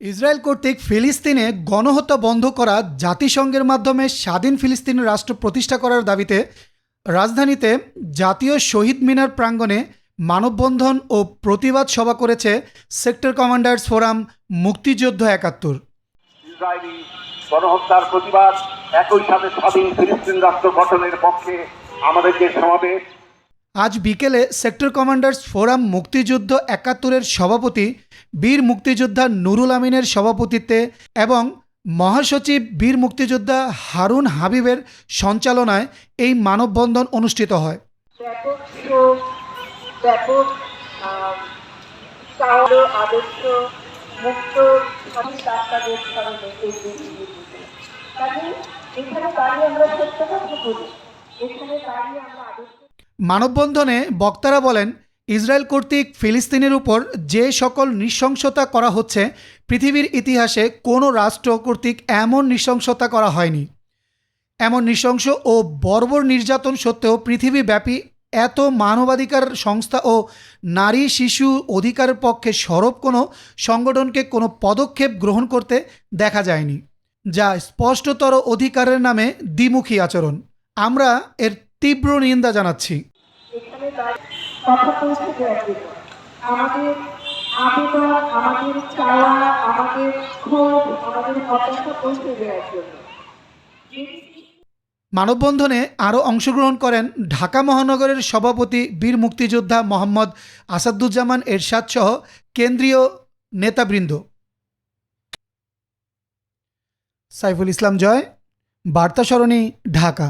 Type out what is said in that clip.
Israel কর্তৃক ফিলিস্তিনে গণহত্যা বন্ধ করা জাতিসংঘের মাধ্যমে স্বাধীন ফিলিস্তিনি রাষ্ট্র প্রতিষ্ঠা করার দাবিতে রাজধানীতে জাতীয় শহীদ মিনার প্রাঙ্গণে মানববন্ধন ও প্রতিবাদ সভা করেছে সেক্টর কমান্ডার্স ফোরাম মুক্তিযুদ্ধ একাত্তর। ইসরায়েলি গণহত্যার প্রতিবাদ একই সাথে স্বাধীন ফিলিস্তিন রাষ্ট্র গঠনের পক্ষে আমাদের যে সমাবেশ আজ বিকেলে সেক্টর কমান্ডার্স ফোরাম মুক্তিযুদ্ধ একাত্তরের সভাপতি, বীর মুক্তিযোদ্ধা নুরুল আমিনের সভাপতিত্বে এবং মহাসচিব বীর মুক্তিযোদ্ধা হারুন হাবিবের সঞ্চালনায় এই মানববন্ধন অনুষ্ঠিত হয়। এখানে দাঁড়িয়ে আমরা এখানে দাঁড়িয়ে আমরা আদর্শ মানববন্ধনে বক্তারা বলেন, ইসরায়েল কর্তৃক ফিলিস্তিনের উপর যে সকল নৃশংসতা করা হচ্ছে, পৃথিবীর ইতিহাসে কোনো রাষ্ট্র কর্তৃক এমন নৃশংসতা করা হয়নি। এমন নৃশংস ও বর্বর নির্যাতন সত্ত্বেও পৃথিবীব্যাপী এত মানবাধিকার সংস্থা ও নারী শিশু অধিকারের পক্ষে সরব কোনো সংগঠনকে কোনো পদক্ষেপ গ্রহণ করতে দেখা যায়নি, যা স্পষ্টতর অধিকারের নামে দ্বিমুখী আচরণ। আমরা এর তীব্র নিন্দা জানাচ্ছি। এখানে দাঁড়িয়ে কথা পৌঁছে দেওয়ার জন্য আমাদের আবেদন আমাদের চাওয়া আমাদের ক্ষোভ আমাদের হতাশা পৌঁছে দেওয়ার জন্য। মানববন্ধনে আরও অংশগ্রহণ করেন ঢাকা মহানগরের সভাপতি বীর মুক্তিযোদ্ধা মোহাম্মদ আসাদুজ্জামান এরশাদ সহ কেন্দ্রীয় নেতাবৃন্দ। সাইফুল ইসলাম জয় বার্তা সরণী ঢাকা।